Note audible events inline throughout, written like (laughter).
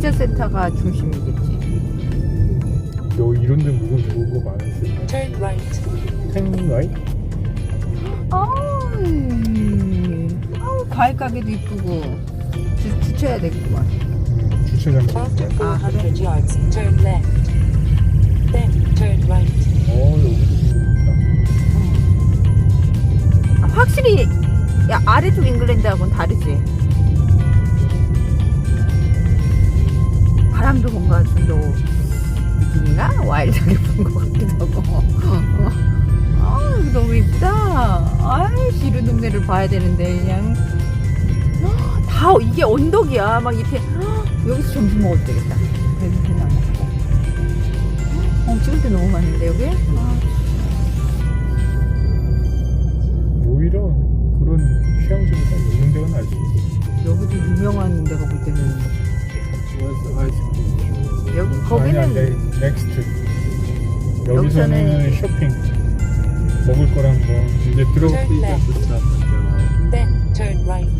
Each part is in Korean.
레저 센터가 중심이겠지. 너 이런 데 뭐가 좋은 거 많았을 Turn right. 탱 라이? 아우, 아우 과일 가게도 이쁘고 주, 주차해야 되겠구만. 음, 주차장 After 있어요. 400 yards, turn left. Then turn right. 어 아, 확실히 야 아래쪽 잉글랜드하고는 다르지. 바람도 뭔가 좀더 느낌이나 와일드하게 (laughs) 부는 것 같기도 하고. 아 너무 이쁘다. 아이씨 이런 동네를 봐야 되는데 그냥 아, 다 이게 언덕이야. 막 이렇게 아, 여기서 점심 먹어도 되겠다. 여기 그냥. 어 찍을 때 너무 많은데 여기? 아, 오히려 그런 휴양지보다 이런 데가 낫지 여기도 유명한 데가 볼 때는 여기 아니야 거기는 네, 넥스트 여기서는 여기서는 쇼핑 먹을 거랑 뭐 이제 들어 Turn left. Then turn right.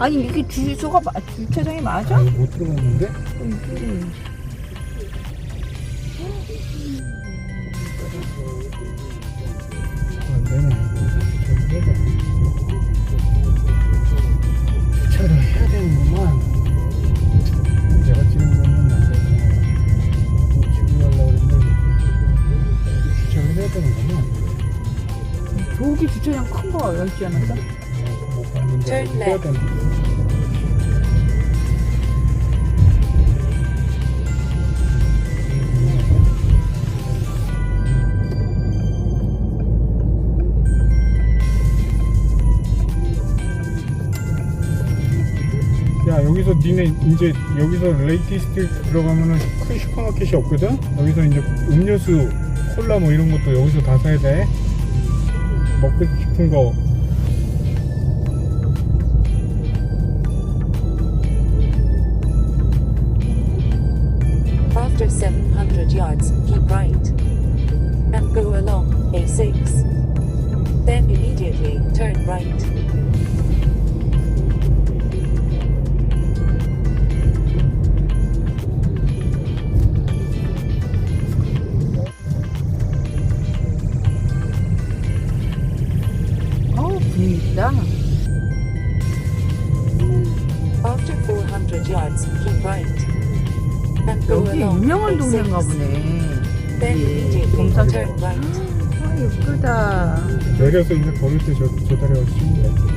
아니 이게 주소가 마- 주차장이 맞아? 아니 못 들어갔는데 어, 이게. 안 되네 좀 해봐 주차를 해야 되는구만 내가 지금 보면 안 되나 뭐 집에 가려고 그랬는데 주차를 해야 되는구만 저기 주차장 큰 거 열지 않았어? Turn 해야 left. 되는 야 여기서 니네 이제 여기서 레이티스트 들어가면은 큰 슈퍼마켓이 없거든? 여기서 이제 음료수 콜라 뭐 이런 것도 여기서 다 사야 돼 먹고 싶은 거 700 yards, keep right. And go along A6. Then immediately turn right. After 400 yards, keep right. 여기 유명한 동네인가 A6. 보네. 예, immediately 검사- turn right. 아 예쁘다. 내려서 이제 걸을 때 저, 저 다리 가서 찍는 거야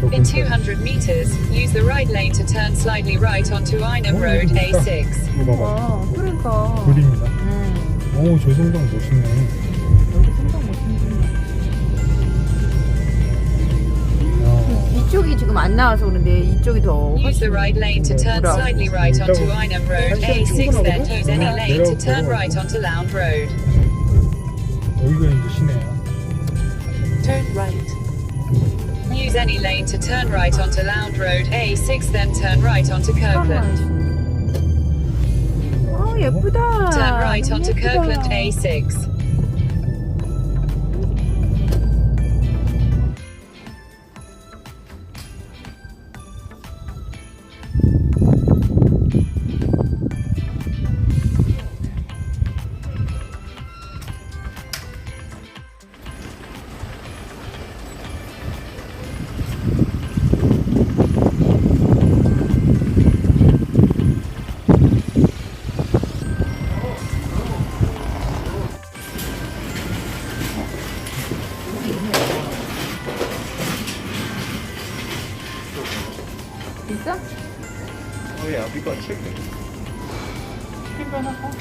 저 In 근처에. 200 meters, use the right lane to turn slightly right onto Inham Road A6. 이거 어 그러니까. 그림이다 응. 오저 성당 멋있네 이쪽이 지금 안 나와서 그런데 이쪽이 더 Use 훨씬 the right lane to turn Right. slightly right onto Inham Road A6, then use any lane to turn right onto Lounge Road. 여기가 이제 시내야 Turn right. Use any lane to turn right onto Lounge Road A6, then turn right onto Kirkland. 아 예쁘다. Turn right 너무 onto 예쁘다. Kirkland A6. 있어? Oh yeah, we got chicken.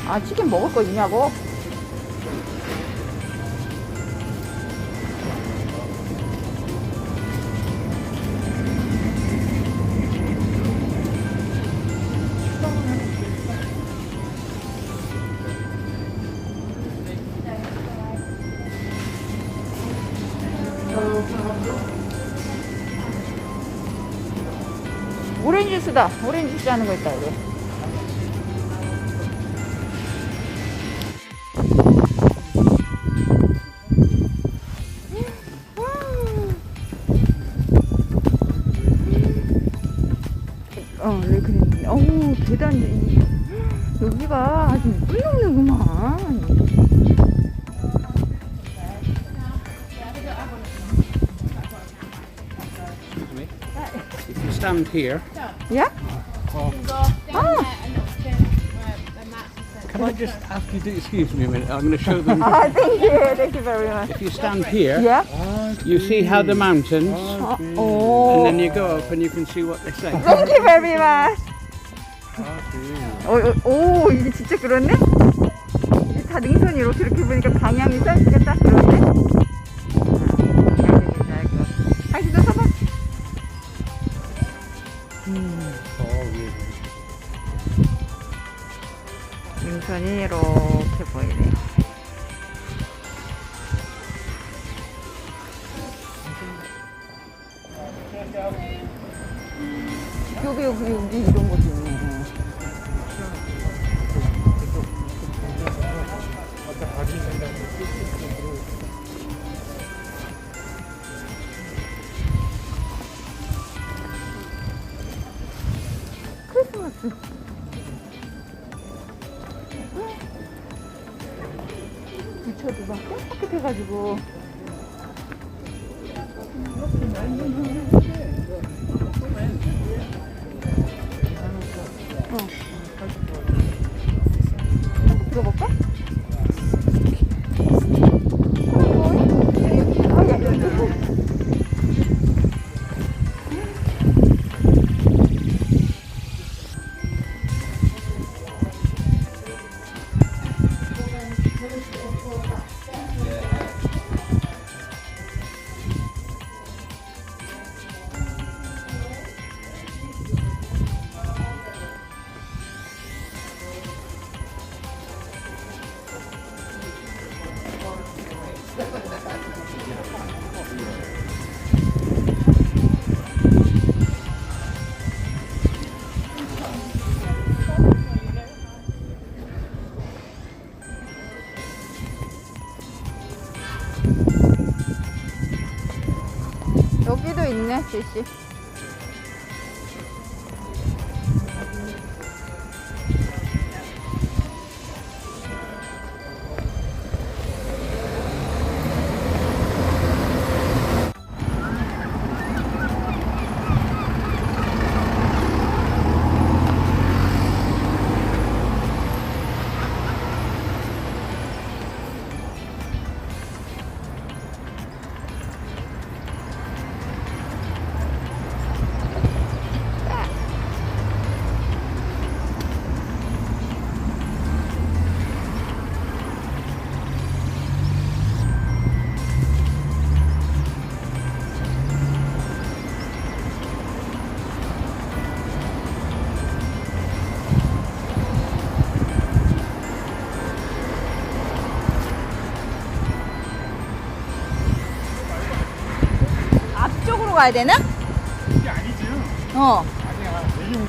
아 치킨 먹을 거 있냐고? 오렌지 주스다. 오렌지 주스 하는 거 있다, 여기. 어, 레크린. 어우, 대단히. 여기가 아주 here, 야? can I just ask you to excuse me a minute? I'm going to show them. 아, (laughs) thank you. Thank you very much. If you stand here, 야? you see how the mountains, 어, and 오. then you go up and you can see what they say. Thank you very much. 오, 오, 오, 이게 진짜 그렇네? 이게 다 능선이 이렇게 이렇게 보니까 방향이 써있니까 딱 여기, 여기, 여기 이런 된다고. 크리스마스. 부처도 막 깨끗해가지고. 어. 여기도 있네, CC. 앞쪽으로 가야 되나? 이게 아니죠. 어.